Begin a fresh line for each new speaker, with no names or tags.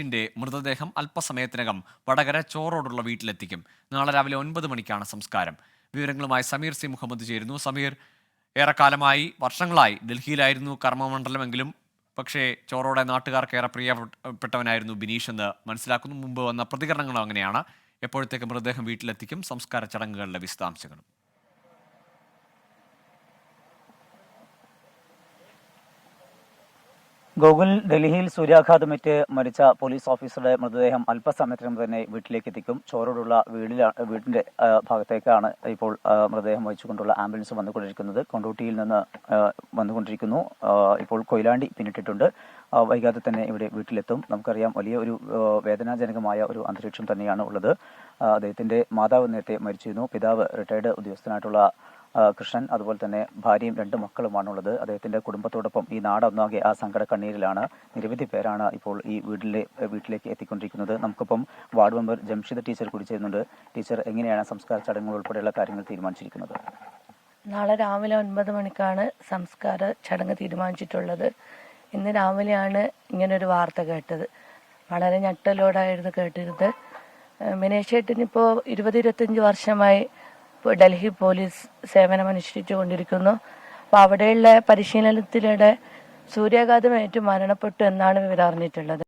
ിന്റെ മൃതദേഹം അല്പസമയത്തിനകം വടകര ചോറോടുള്ള വീട്ടിലെത്തിക്കും. നാളെ രാവിലെ ഒൻപത് മണിക്കാണ് സംസ്കാരം. വിവരങ്ങളുമായി സമീർ സി. മുഹമ്മദ് ചേരുന്നു. സമീർ ഏറെക്കാലമായി വർഷങ്ങളായി ഡൽഹിയിലായിരുന്നു കർമ്മമണ്ഡലമെങ്കിലും പക്ഷേ ചോറോടെ നാട്ടുകാർക്ക് ഏറെ പ്രിയപ്പെട്ടവനായിരുന്നു ബിനീഷ് എന്ന് മനസ്സിലാക്കുന്നു. മുമ്പ് വന്ന പ്രതികരണങ്ങളും അങ്ങനെയാണ്. എപ്പോഴത്തേക്ക് മൃതദേഹം വീട്ടിലെത്തിക്കും? സംസ്കാര ചടങ്ങുകളുടെ വിശദാംശങ്ങളും.
ഗോകുൽ ഡൽഹിയിൽ സൂര്യാഘാതമേറ്റ് മരിച്ച പോലീസ് ഓഫീസറുടെ മൃതദേഹം അല്പസമയത്തിനും തന്നെ വീട്ടിലേക്ക് എത്തിക്കും. ചോറോടുള്ള വീടിലാണ് വീടിന്റെ ഭാഗത്തേക്കാണ് ഇപ്പോൾ മൃതദേഹം വഹിച്ചുകൊണ്ടുള്ള ആംബുലൻസ് വന്നുകൊണ്ടിരിക്കുന്നത്. കൊണ്ടോട്ടിയിൽ നിന്ന് വന്നുകൊണ്ടിരിക്കുന്നു. ഇപ്പോൾ കൊയിലാണ്ടി പിന്നിട്ടിട്ടുണ്ട്. വൈകാതെ തന്നെ ഇവിടെ വീട്ടിലെത്തും. നമുക്കറിയാം വലിയ ഒരു വേദനാജനകമായ ഒരു അന്തരീക്ഷം തന്നെയാണ് ഉള്ളത്. അദ്ദേഹത്തിന്റെ മാതാവ് നേരത്തെ മരിച്ചിരുന്നു. പിതാവ് റിട്ടയർഡ് ഉദ്യോഗസ്ഥനായിട്ടുള്ള കൃഷ്ണൻ അതുപോലെ തന്നെ ഭാര്യയും രണ്ട് മക്കളുമാണുള്ളത്. അദ്ദേഹത്തിന്റെ കുടുംബത്തോടൊപ്പം ഈ നാടൊന്നാകെ ആ സങ്കട കണ്ണീരിലാണ് നിരവധി പേരാണ് ഇപ്പോൾ ഈ വീട്ടിലെ വീട്ടിലേക്ക് എത്തിക്കൊണ്ടിരിക്കുന്നത്. നമുക്കിപ്പം വാർഡ് മെമ്പർ ജംഷിദ് ടീച്ചർ കൂടി ചെയ്യുന്നുണ്ട് ടീച്ചർ എങ്ങനെയാണ് സംസ്കാര ചടങ്ങുകൾ ഉൾപ്പെടെയുള്ള കാര്യങ്ങൾ തീരുമാനിച്ചിരിക്കുന്നത്?
നാളെ രാവിലെ ഒൻപത് മണിക്കാണ് സംസ്കാര ചടങ്ങ് തീരുമാനിച്ചിട്ടുള്ളത്. ഇന്ന് രാവിലെയാണ് ഇങ്ങനൊരു വാർത്ത കേട്ടത്. വളരെ ഞെട്ടലോടായിരുന്നു കേട്ടിരുന്നത്. ഏഹ് മിനേഷ് ചേട്ടനിപ്പോൾ ഇരുപത് ഇരുപത്തഞ്ച് വർഷമായി ഡൽഹി പോലീസ് സേവനം അനുഷ്ഠിച്ചു കൊണ്ടിരിക്കുന്നു. അപ്പോൾ അവിടെയുള്ള പരിശീലനത്തിലൂടെ സൂര്യാഘാതമേറ്റ് മരണപ്പെട്ടു എന്നാണ് ഇവർ അറിഞ്ഞിട്ടുള്ളത്.